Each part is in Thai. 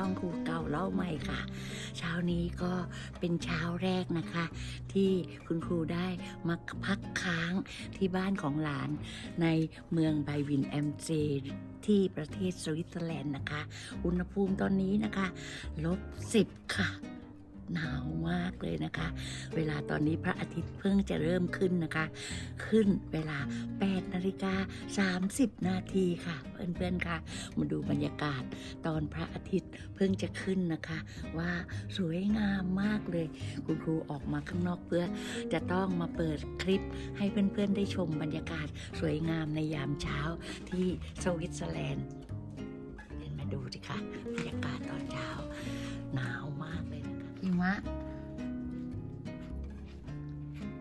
เข้าสู่ช่องครูเก่าเล่าใหม่ค่ะ เช้านี้ก็เป็นเช้าแรกนะคะ ที่คุณครูได้มาพักค้างที่บ้านของหลานในเมืองไบวินแอมเจที่ประเทศสวิตเซอร์แลนด์นะคะ อุณหภูมิตอนนี้นะคะลบสิบค่ะ หนาวมากเลยนะคะ เวลาตอนนี้พระอาทิตย์เพิ่งจะเริ่มขึ้นนะคะ ขึ้นเวลา 8 นาฬิกา 30 นาทีค่ะ เพื่อนๆค่ะ มาดูบรรยากาศตอนพระอาทิตย์เพิ่งจะขึ้นนะคะ ว่าสวยงามมากเลย คุณครูออกมาข้างนอกเพื่อจะต้องมาเปิดคลิปให้เพื่อนๆได้ชมบรรยากาศสวยงามในยามเช้าที่สวิตเซอร์แลนด์เห็นมาดูสิคะบรรยากาศ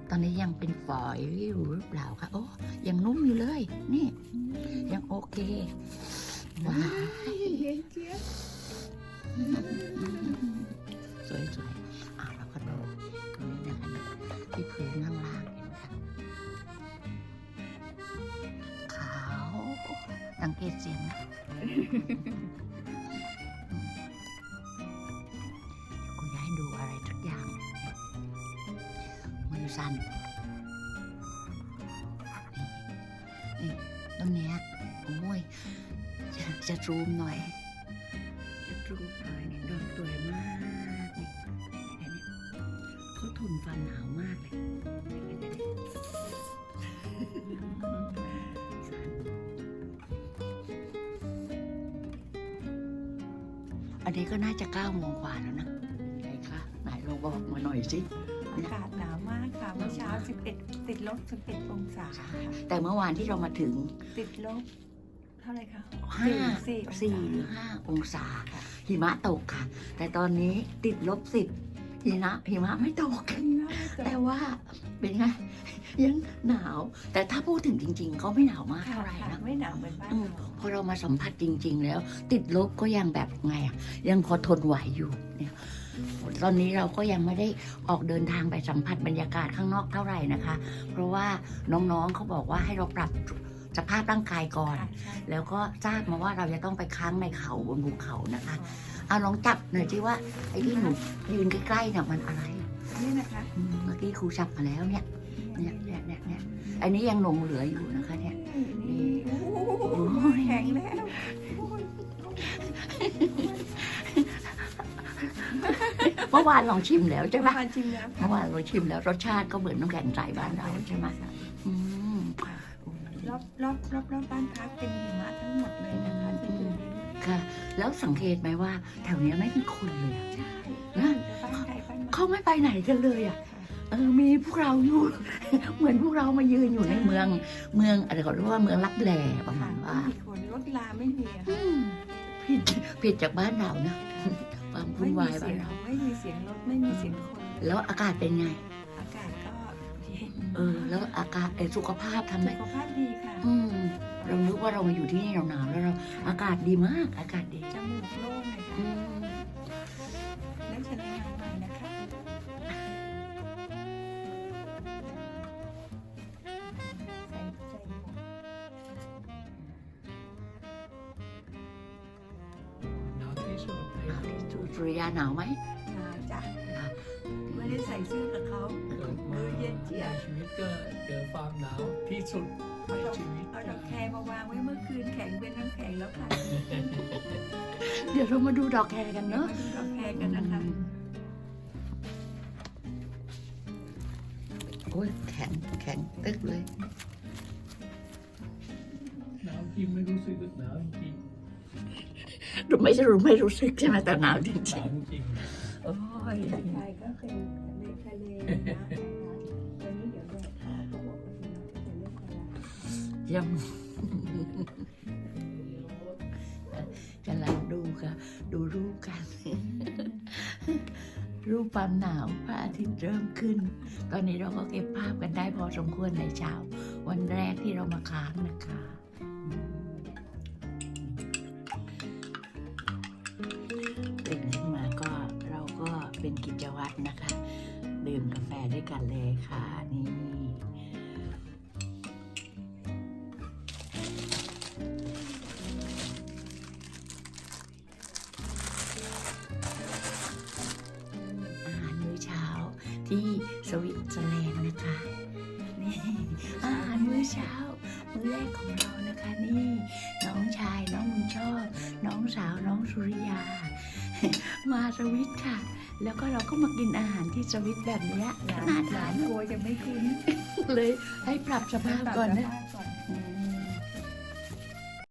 ตอนนี้ยังเป็นฝอยอยู่หรือเปล่าคะ โอ้ยังนุ่มอยู่เลย นี่ ยังโอเค ว้ายสวยสวยๆอะเราก็ดูตรงนี้นะคะที่พื้นข้างล่างเห็นไหมคะขาวสังเกตเสียงนะ สั่นนี่ต้นเนี้ยโอ้ยจะจะซูมหน่อย จะซูมหน่อยเนี่ยดอกสวยมากนี่เห็นไหมเขาทนความหนาวมากเลยเห็นไหมเนี่ยสั่นอันนี้ก็น่าจะเก้าโมงกว่าแล้วนะไหนคะไหนลองบอกมาหน่อยสิอากาศ 11 ติดลบ 11 องศาค่ะแต่เมื่อวานที่เรามาถึงติดลบ เท่าไหร่คะห้าสี่สี่องศาหรือห้าองศาค่ะหิมะตกค่ะ แต่ตอนนี้ติดลบสิบหิมะหิมะไม่ตกแต่ว่าเป็นไงยังหนาว แต่ถ้าพูดถึงจริง ๆ ก็ไม่หนาวมากค่ะเท่าไหร่ค่ะนะไม่หนาวเหมือนบ้านอืมเราพอเรามาสัมผัสจริง ๆ แล้ว ติดลบก็ยังแบบไงอะยังพอทนไหวอยู่เนี่ย ตอนนี้เราก็ยังไม่ได้ออกเดินทางไปสัมผัสบรรยากาศข้างนอกเท่าไหร่นะคะ เพราะว่าน้องๆเขาบอกว่าให้เราปรับสภาพร่างกายก่อนค่ะใช่แล้วก็ทราบมาว่าเราจะต้องไปค้างในเขาบนภูเขานะคะเอาลองจับหน่อยที่ว่าไอ้ที่หนูยืนใกล้ๆเนี่ยมันอะไรนี่นะคะอืมเมื่อกี้ครูจับมาแล้วเนี่ยเนี่ยเนี่ยเนี่ยเนี่ยอันนี้ยังหลงเหลืออยู่นะคะเนี่ยนี่โอ้โอ้โหยแข็งแล้ว เมื่อวานลองชิมแล้วใช่ไหมมาชิมแล้วเมื่อวานเราชิมแล้วรสชาติก็เหมือนน้ำแข็งใสบ้านเราใช่ไหมอืมรอบรอบรอบรอบบ้านพักเป็นหิมะทั้งหมดเลยนะคะที่อยู่นี่ค่ะ แล้วสังเกตไหมว่า แถวเนี้ยไม่มีคนเลยอะใช่นะบ้านใครบ้านมันเขาไม่ไปไหนกันเลยอะเออมีพวกเราอยู่ เหมือนพวกเรามายืนอยู่ในเมือง เมืองอะไรเขาเรียกว่าเมืองรับแลประมาค่ะณไม่ว่ามีคนรถลาไม่มีอะอืมผิดผิดจากบ้านเรานะ ความวุ่ไม่นมีวายเสีบ้ายนงเราไม่มีเสียงรถไม่มีเสียงคนแล้วอากาศเป็นไง อากาศก็เย็นเออ แล้วอากาศเออสุขภาพทำไมสุขภาพดีค่ะอืมเรานึกว่าเรามาอยู่ที่นี่หนาวๆแล้วเราอากาศดีมาก อากาศดีจมูกโล่งเลยค่ะอืม แล้วฉันงานใหม่นะคะ สุดในอะโลกสุสุริยาหนาวไหมหนาวจ้ะอะไม่ได้ใส่เสื้อกับเขาเกิดมามือเย็นในเจียบชีวิตก็เจอความหนาวที่สุดในชีวิตเอาดอกแครมาวางไว้เมื่อคืนแข็งเป็นน้ำแข็งแล้วค่ะ เดี๋ยวเรามาดูดอกแครกันเดี๋ยวเนาะมาดูดอกแครกันนะคะโอ้ยแข็งแข็งตึกเลยหนาวจริงไม่รู้สึกหนาวจริง ไม่ใช่รู้ไม่รู้สึกใช่ไหมแต่หนาวจหรินางวจริงๆโอ้ยไทยก็เป็นทะเลทะเลนะวันนี้เดี๋ยวแดดออกเขาบอกว่าจะเลือกอะไรยังกำลังดูค่ะ ดูรูปกัน รูปความหนาวพระอาทิตย์เริ่มขึ้น ตอนนี้เราก็เก็บภาพกันได้พอสมควรในเช้า วันแรกที่เรามาค้างนะคะื่มกาแฟด้วยกันเลยค่ะนี่ อาหารมื้อเช้าที่สวิตเซอร์แลนด์นะคะนี่อาหารมื้อเช้า มื้อแรกของเรานะคะนี่ น้องชายน้องมุนชอบ น้องสาวน้องสุริยา มาสวิตค่ะ แล้วก็เราก็มากินอาหารที่สวิตแบบเนี้ยหลานน่าหลาทานนกลัวจะไม่คุ้นเลยให้ปรับสภาพก่อนนะ